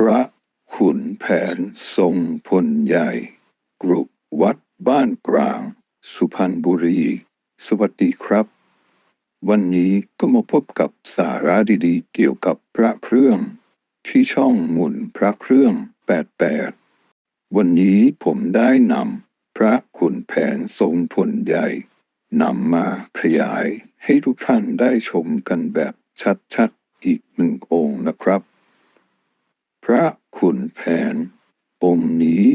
พระขุนแผนทรงพลใหญ่ กรุวัดบ้านกลาง สุพรรณบุรี สวัสดีครับ วันนี้ก็มาพบกับสาระดีๆ เกี่ยวกับพระเครื่อง ที่ช่องหมุนพระเครื่อง 88 วันนี้ผมได้นำพระขุนแผนทรงพลใหญ่นำมาขยายให้ทุกท่านได้ชมกันแบบชัดๆ อีกหนึ่งองค์นะครับ พระขุนแผน องค์นี้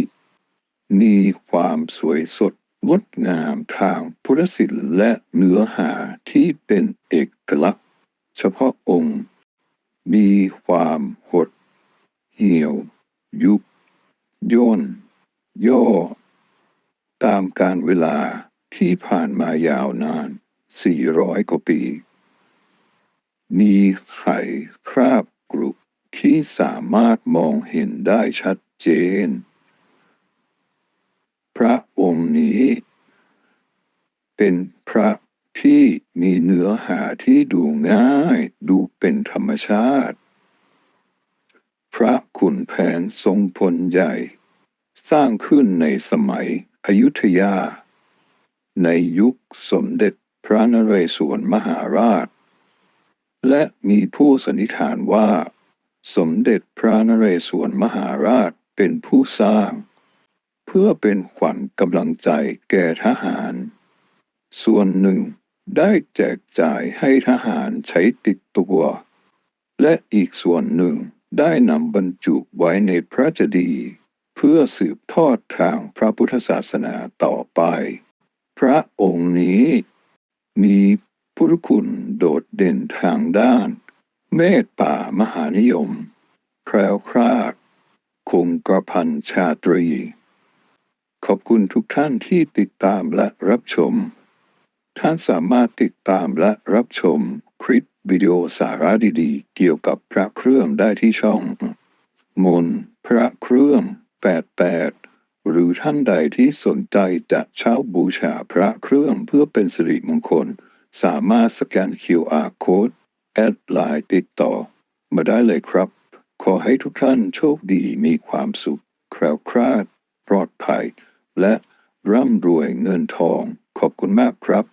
มีความสวยสดงดงามทางพุทธศิลป์และเนื้อหาที่เป็นเอกลักษณ์ เฉพาะองค์ มีความหด เหี่ยว ยุบย่น ย่อ ตามการเวลาที่ผ่านมายาวนาน 400 กว่าปี มีไข่คราบกรุ ที่สามารถมองเห็นได้ชัดเจน พระองค์นี้ เป็นพระที่มีเนื้อหาที่ดูง่ายดูเป็นธรรมชาติ พระขุนแผนทรงพลใหญ่ สร้างขึ้นในสมัยอยุธยา ในยุคสมเด็จพระนเรศวรมหาราช และมีผู้สันนิษฐานว่า สมเด็จพระนเรศวรมหาราชเป็นผู้สร้าง เพื่อเป็นขวัญกำลังใจแก่ทหาร ส่วนหนึ่งได้แจกจ่ายให้ทหารใช้ติดตัว และอีกส่วนหนึ่งได้นำบรรจุไว้ในพระเจดีย์เพื่อสืบทอดทางพระพุทธศาสนาต่อไป พระองค์นี้มีพุทธคุณโดดเด่นทางด้าน เมตตามหานิยม แคล้วคลาดคงกระพันชาตรี ขอบคุณทุกท่านที่ติดตามและรับชม ท่านสามารถติดตามและรับชม คลิปวิดีโอสาระดีๆ เกี่ยวกับพระเครื่องได้ที่ช่องมนต์พระเครื่อง 88 หรือท่านใดที่สนใจจะเช่าบูชาพระเครื่องเพื่อเป็นสิริมงคล สามารถสแกน QR Code แอดไลน์ติดต่อ มาได้เลยครับ ขอให้ทุกท่านโชคดีมีความสุข แคล้วคลาด ปลอดภัย และร่ำรวยเงินทอง ขอบคุณมากครับ